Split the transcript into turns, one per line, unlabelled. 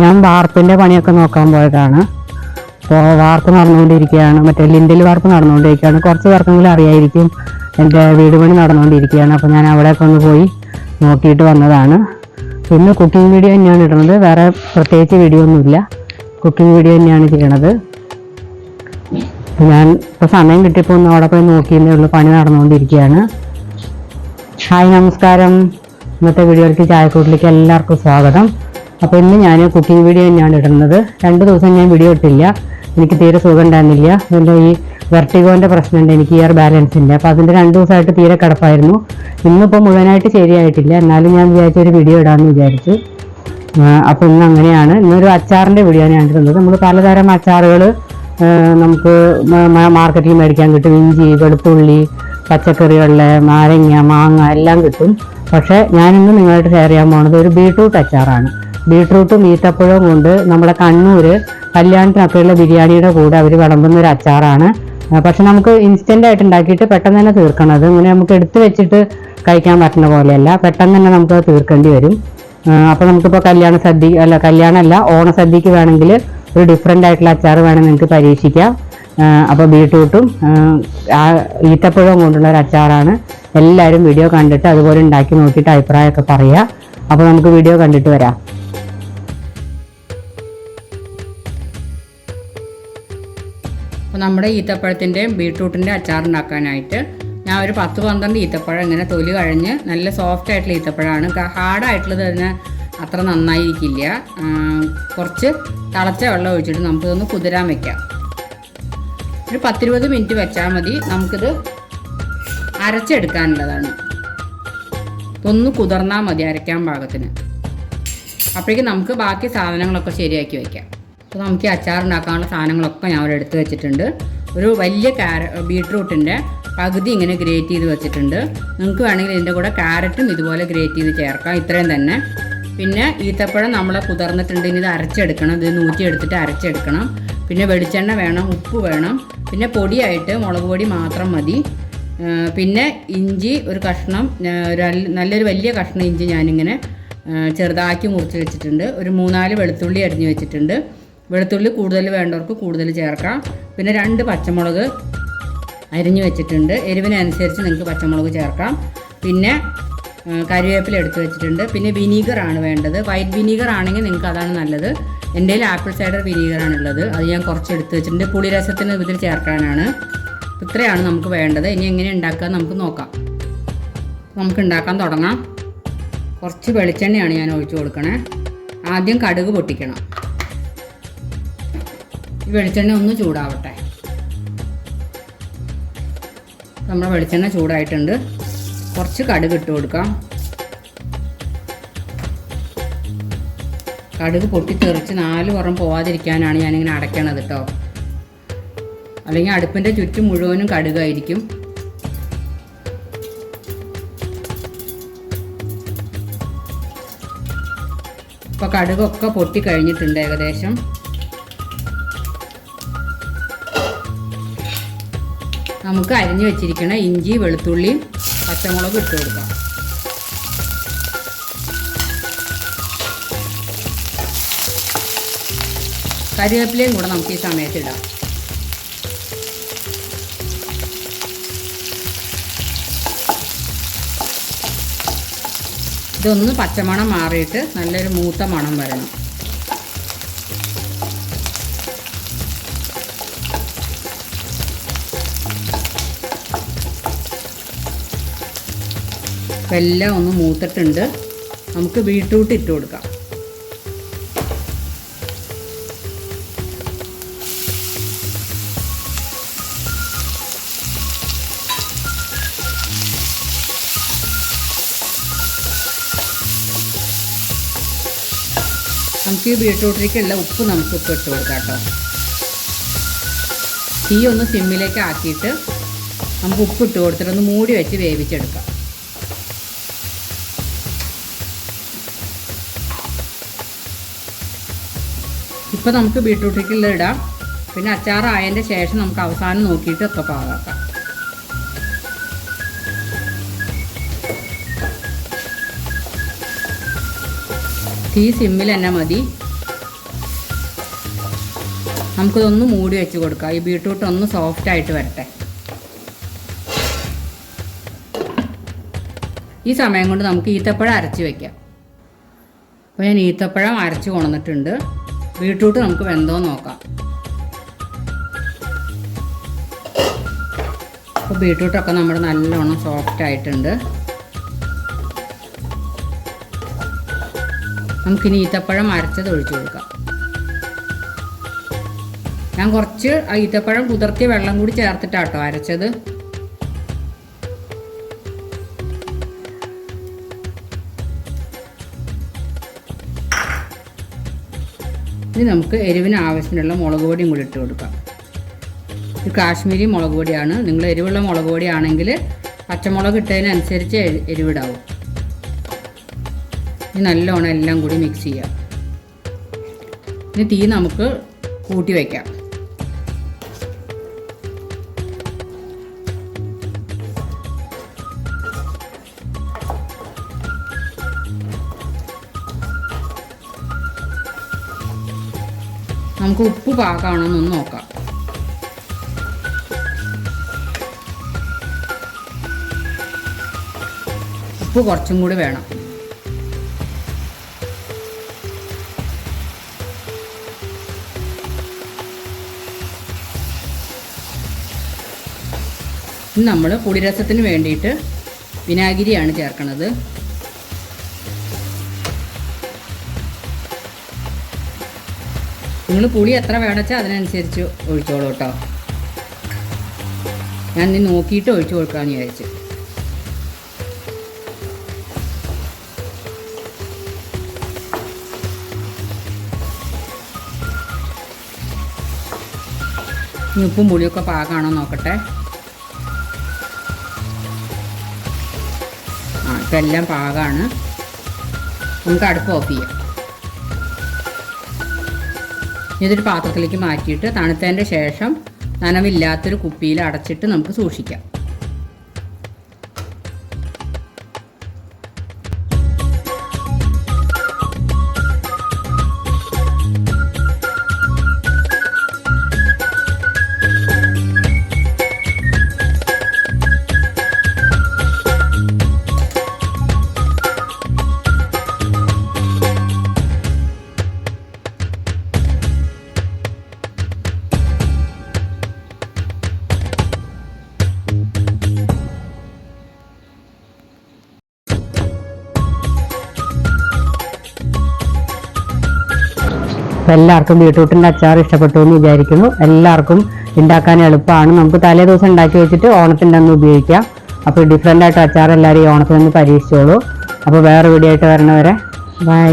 ഞാൻ വാർപ്പിന്റെ പണിയൊക്കെ നോക്കാൻ പോയതാണ്. അപ്പോൾ വാർപ്പ് നടന്നുകൊണ്ടിരിക്കുകയാണ്. മറ്റേ ലിൻഡിൽ വാർപ്പ് നടന്നുകൊണ്ടിരിക്കുകയാണ്. കുറച്ച് പേർക്കെങ്കിലും അറിയായിരിക്കും എന്റെ വീട് പണി നടന്നുകൊണ്ടിരിക്കുകയാണ്. അപ്പോൾ ഞാൻ അവിടെയൊക്കെ ഒന്ന് പോയി നോക്കിയിട്ട് വന്നതാണ്. ഇന്ന് കുക്കിംഗ് വീഡിയോ തന്നെയാണ് ഇടുന്നത്. വേറെ പ്രത്യേകിച്ച് വീഡിയോ ഒന്നുമില്ല. കുക്കിംഗ് വീഡിയോ തന്നെയാണ് ചെയ്യണത്. ഞാൻ ഇപ്പോൾ സമയം കിട്ടിയപ്പോൾ ഒന്ന് അവിടെ പോയി നോക്കിയതേ ഉള്ളൂ. പണി നടന്നുകൊണ്ടിരിക്കുകയാണ്. ഹായ് നമസ്കാരം. ഇന്നത്തെ വീഡിയോയിലേക്ക് ചായക്കൂട്ടിലേക്ക് എല്ലാവർക്കും സ്വാഗതം. അപ്പോൾ ഇന്ന് ഞാൻ കുക്കിംഗ് വീഡിയോ തന്നെയാണ് ഇടുന്നത്. രണ്ട് ദിവസം ഞാൻ വീഡിയോ ഇട്ടില്ല എനിക്ക് തീരെ സുഖം ഉണ്ടായിരുന്നില്ല. എന്റെ ഈ വെർട്ടിഗോന്റെ പ്രശ്നമുണ്ട്. എനിക്ക് ഇയർ ബാലൻസിന്റെ അപ്പോൾ അതിന്റെ രണ്ട് ദിവസമായിട്ട് തീരെ കിടപ്പായിരുന്നു. ഇന്നിപ്പോൾ മുഴുവനായിട്ട് ശരിയായിട്ടില്ല. എന്നാലും ഞാൻ വിചാരിച്ച ഒരു വീഡിയോ ഇടാമെന്ന് വിചാരിച്ചു. അപ്പോൾ ഇന്ന് അങ്ങനെയാണ്. ഇന്നൊരു അച്ചാറിന്റെ വീഡിയോ ഞാൻ ഇടുന്നത്. നമ്മൾ പലതരം അച്ചാറുകൾ നമുക്ക് മാർക്കറ്റിൽ മേടിക്കാൻ കിട്ടും. ഇഞ്ചി വെളുത്തുള്ളി പച്ചക്കറികളിലെ നാരങ്ങ മാങ്ങ എല്ലാം കിട്ടും. പക്ഷേ ഞാനിന്ന് നിങ്ങളായിട്ട് ഷെയർ ചെയ്യാൻ പോകുന്നത് ഒരു ബീട്രൂട്ട് അച്ചാറാണ്. ബീട്രൂട്ടും ഈത്തപ്പഴവും കൊണ്ട് നമ്മുടെ കണ്ണൂർ കല്യാണത്തിനൊക്കെയുള്ള ബിരിയാണിയുടെ കൂടെ അവർ വിളമ്പുന്ന ഒരു അച്ചാറാണ്. പക്ഷെ നമുക്ക് ഇൻസ്റ്റന്റ് ആയിട്ട് ഉണ്ടാക്കിയിട്ട് പെട്ടെന്ന് തന്നെ തീർക്കണം. അത് ഇങ്ങനെ നമുക്ക് എടുത്തു വെച്ചിട്ട് കഴിക്കാൻ പറ്റുന്ന പോലെയല്ല. പെട്ടെന്ന് തന്നെ നമുക്ക് തീർക്കേണ്ടി വരും. അപ്പോൾ നമുക്കിപ്പോൾ കല്യാണ സദ്യ അല്ല കല്യാണമല്ല ഓണസദ്യക്ക് വേണമെങ്കിൽ ഒരു ഡിഫറെന്റ് ആയിട്ടുള്ള അച്ചാർ വേണമെങ്കിൽ നിങ്ങൾക്ക് പരീക്ഷിക്കാം. അപ്പോൾ ബീട്രൂട്ടും ഈത്തപ്പഴവും കൊണ്ടുള്ള ഒരു അച്ചാറാണ്. എല്ലാവരും വീഡിയോ കണ്ടിട്ട് അതുപോലെ ഉണ്ടാക്കി നോക്കിയിട്ട് അഭിപ്രായമൊക്കെ പറയുക. അപ്പോൾ നമുക്ക് വീഡിയോ കണ്ടിട്ട് വരാം.
നമ്മുടെ ഈത്തപ്പഴത്തിന്റെയും ബീട്രൂട്ടിന്റെ അച്ചാർ ഉണ്ടാക്കാനായിട്ട് ഞാൻ ഒരു പത്ത് പന്ത്രണ്ട് ഈത്തപ്പഴം ഇങ്ങനെ തൊലി കഴിഞ്ഞ് നല്ല സോഫ്റ്റ് ആയിട്ടുള്ള ഈത്തപ്പഴമാണ്. ഹാർഡായിട്ടുള്ളത് തന്നെ അത്ര നന്നായിരിക്കില്ല. കുറച്ച് തിളച്ച വെള്ളം ഒഴിച്ചിട്ട് നമുക്കിതൊന്ന് കുതിരാൻ വെക്കാം. ഒരു പത്തിരുപത് മിനിറ്റ് വെച്ചാൽ മതി. നമുക്കിത് അരച്ചെടുക്കാനുള്ളതാണ്. ഒന്ന് കുതിർന്നാൽ മതി അരയ്ക്കാൻ പാകത്തിന്. അപ്പോഴേക്കും നമുക്ക് ബാക്കി സാധനങ്ങളൊക്കെ ശരിയാക്കി വെക്കാം. അപ്പോൾ നമുക്ക് ഈ അച്ചാർ ഉണ്ടാക്കാനുള്ള സാധനങ്ങളൊക്കെ ഞാൻ അവിടെ എടുത്ത് വെച്ചിട്ടുണ്ട്. ഒരു വലിയ കാര ബീട്രൂട്ടിന്റെ പകുതി ഇങ്ങനെ ഗ്രേറ്റ് ചെയ്ത് വെച്ചിട്ടുണ്ട്. നിങ്ങൾക്ക് വേണമെങ്കിൽ ഇതിന്റെ കൂടെ ക്യാരറ്റും ഇതുപോലെ ഗ്രേറ്റ് ചെയ്ത് ചേർക്കാം. ഇത്രയും തന്നെ. പിന്നെ ഈത്തപ്പഴം നമ്മൾ കുതിർന്നിട്ടുണ്ട്. ഇനി ഇത് അരച്ചെടുക്കണം. ഇത് നൂറ്റി എടുത്തിട്ട് അരച്ചെടുക്കണം. പിന്നെ വെളിച്ചെണ്ണ വേണം ഉപ്പ് വേണം. പിന്നെ പൊടിയായിട്ട് മുളക് പൊടി മാത്രം മതി. പിന്നെ ഇഞ്ചി ഒരു കഷ്ണം നല്ലൊരു വലിയ കഷ്ണം ഇഞ്ചി ഞാനിങ്ങനെ ചെറുതാക്കി മുറിച്ച് വെച്ചിട്ടുണ്ട്. ഒരു മൂന്നാൽ വെളുത്തുള്ളി അരിഞ്ഞ് വെച്ചിട്ടുണ്ട്. വെളുത്തുള്ളി കൂടുതൽ വേണ്ടവർക്ക് കൂടുതൽ ചേർക്കാം. പിന്നെ രണ്ട് പച്ചമുളക് അരിഞ്ഞു വെച്ചിട്ടുണ്ട്. എരിവിനനുസരിച്ച് നിങ്ങൾക്ക് പച്ചമുളക് ചേർക്കാം. പിന്നെ കറിവേപ്പില എടുത്ത് വെച്ചിട്ടുണ്ട്. പിന്നെ വിനീഗറാണ് വേണ്ടത്. വൈറ്റ് വിനീഗർ ആണെങ്കിൽ നിങ്ങൾക്ക് അതാണ് നല്ലത്. എന്റെ കയ്യിൽ ആപ്പിൾ സൈഡർ വിനീഗറാണ് ഉള്ളത്. അത് ഞാൻ കുറച്ച് എടുത്ത് വെച്ചിട്ടുണ്ട്. പുളിരസത്തിന് ഇതിൽ ചേർക്കാനാണ്. ഇത്രയാണ് നമുക്ക് വേണ്ടത്. ഇനി എങ്ങനെ ഉണ്ടാക്കുക നമുക്ക് നോക്കാം. നമുക്ക് ഉണ്ടാക്കാൻ തുടങ്ങാം. കുറച്ച് വെളിച്ചെണ്ണയാണ് ഞാൻ ഒഴിച്ചു കൊടുക്കണേ. ആദ്യം കടുക് പൊട്ടിക്കണം. വെളിച്ചെണ്ണ ഒന്ന് ചൂടാവട്ടെ. നമ്മുടെ വെളിച്ചെണ്ണ ചൂടായിട്ടുണ്ട്. കുറച്ച് കടുക് ഇട്ട് കൊടുക്കാം. കടുക് പൊട്ടിത്തെറിച്ച് നാല് പുറം പോവാതിരിക്കാനാണ് ഞാനിങ്ങനെ അടയ്ക്കണത് കേട്ടോ അല്ലെങ്കിൽ അടുപ്പിന്റെ ചുറ്റും മുഴുവനും കടുകായിരിക്കും. ഇപ്പോൾ കടുകൊക്കെ പൊട്ടി കഴിഞ്ഞിട്ടുണ്ട് ഏകദേശം. നമുക്ക് അരിഞ്ഞു വെച്ചിരിക്കുന്ന ഇഞ്ചി വെളുത്തുള്ളിയും പച്ചമുളകും ഇട്ട് കൊടുക്കാം. കരിവേപ്പിലയും കൂടെ നമുക്ക് ഈ സമയത്ത് ഇടാം. ഇതൊന്ന് പച്ചമണം മാറിയിട്ട് നല്ലൊരു മൂത്ത മണം വരണം. ഇപ്പം എല്ലാം ഒന്ന് മൂത്തിട്ടുണ്ട്. നമുക്ക് ബീട്രൂട്ട് ഇട്ട് കൊടുക്കാം. നമുക്ക് ഈ ബീട്രൂട്ടിലേക്കുള്ള ഉപ്പ് നമുക്ക് ഉപ്പ് ഇട്ട് കൊടുക്കാം കേട്ടോ. തീ ഒന്ന് സിമ്മിലേക്ക് ആക്കിയിട്ട് നമുക്ക് ഉപ്പ് ഇട്ട് കൊടുത്തിട്ട് ഒന്ന് മൂടി വെച്ച് വേവിച്ചെടുക്കാം. ഇപ്പം നമുക്ക് ബീട്രൂട്ടിലേക്കുള്ള ഇടാം. പിന്നെ അച്ചാറായതിന്റെ ശേഷം നമുക്ക് അവസാനം നോക്കിയിട്ട് ഒക്കെ പാകാക്കാം തീ സിമ്മിൽ തന്നെ മതി. നമുക്കിതൊന്ന് മൂടി വെച്ച് കൊടുക്കാം. ഈ ബീട്രൂട്ട് ഒന്ന് സോഫ്റ്റ് ആയിട്ട് വരട്ടെ. ഈ സമയം കൊണ്ട് നമുക്ക് ഈത്തപ്പഴം അരച്ച് വയ്ക്കാം അപ്പോൾ ഞാൻ ഈത്തപ്പഴം അരച്ച് കൊണ്ടുവന്നിട്ടുണ്ട്. ബീട്രൂട്ട് നമുക്ക് വെന്തോ നോക്കാം. അപ്പോൾ ബീട്രൂട്ടൊക്കെ നമ്മുടെ നല്ലോണം സോഫ്റ്റ് ആയിട്ടുണ്ട്. നമുക്കിനി ഈത്തപ്പഴം അരച്ചത് ഒഴിച്ചു കൊടുക്കാം. ഞാൻ കുറച്ച് ഈത്തപ്പഴം കുതിർത്തിയ വെള്ളം കൂടി ചേർത്തിട്ടാട്ടോ അരച്ചത്. ഇനി നമുക്ക് എരിവിന് ആവശ്യത്തിനുള്ള മുളക് പൊടിയും കൂടി ഇട്ട് കൊടുക്കാം. ഇത് കാശ്മീരി മുളക് പൊടിയാണ്. നിങ്ങൾ എരിവുള്ള മുളക് പൊടിയാണെങ്കിൽ പച്ചമുളക് ഇട്ടതിനനുസരിച്ച് എരിവിടാവും. ഇനി നല്ലോണം എല്ലാം കൂടി മിക്സ് ചെയ്യാം. ഇനി തീ നമുക്ക് കൂട്ടി വയ്ക്കാം നമുക്ക് ഉപ്പ് പാകമാണോ എന്നൊന്ന് നോക്കാം. ഉപ്പ് കുറച്ചും കൂടി വേണം. നമ്മൾ പുളിരസത്തിന് വേണ്ടിയിട്ട് വിനാഗിരിയാണ് ചേർക്കണത്. നിങ്ങൾ പുളി എത്ര വേണച്ചാൽ അതിനനുസരിച്ച് ഒഴിച്ചോളൂ കേട്ടോ. ഞാൻ ഇനി നോക്കിയിട്ട് ഒഴിച്ചു കൊടുക്കാമെന്ന് വിചാരിച്ചു. ഉപ്പും പുളിയൊക്കെ പാകമാണോ നോക്കട്ടെ. ആ ഇപ്പം എല്ലാം പാകമാണ് നമുക്ക് അടുപ്പ് ഓഫ് ചെയ്യാം. ഇതൊരു പാത്രത്തിലേക്ക് മാറ്റിയിട്ട് തണുത്തതിന്റെ ശേഷം നനവില്ലാത്തൊരു കുപ്പിയിൽ അടച്ചിട്ട് നമുക്ക് സൂക്ഷിക്കാം.
അപ്പോൾ എല്ലാവർക്കും ബീട്രൂട്ടിന്റെ അച്ചാർ ഇഷ്ടപ്പെട്ടു എന്ന് വിചാരിക്കുന്നു. എല്ലാവർക്കും ഉണ്ടാക്കാൻ എളുപ്പമാണ്. നമുക്ക് തലേ ദിവസം ഉണ്ടാക്കി വെച്ചിട്ട് ഓണത്തിന്റെ അന്ന് ഉപയോഗിക്കാം. അപ്പോൾ ഡിഫറെന്റ് ആയിട്ട് അച്ചാർ എല്ലാവരും ഈ ഓണത്തിന് നിന്ന് പരീക്ഷിച്ചോളൂ. അപ്പോൾ വേറെ വീഡിയോ ആയിട്ട് വരണവരെ. ബൈ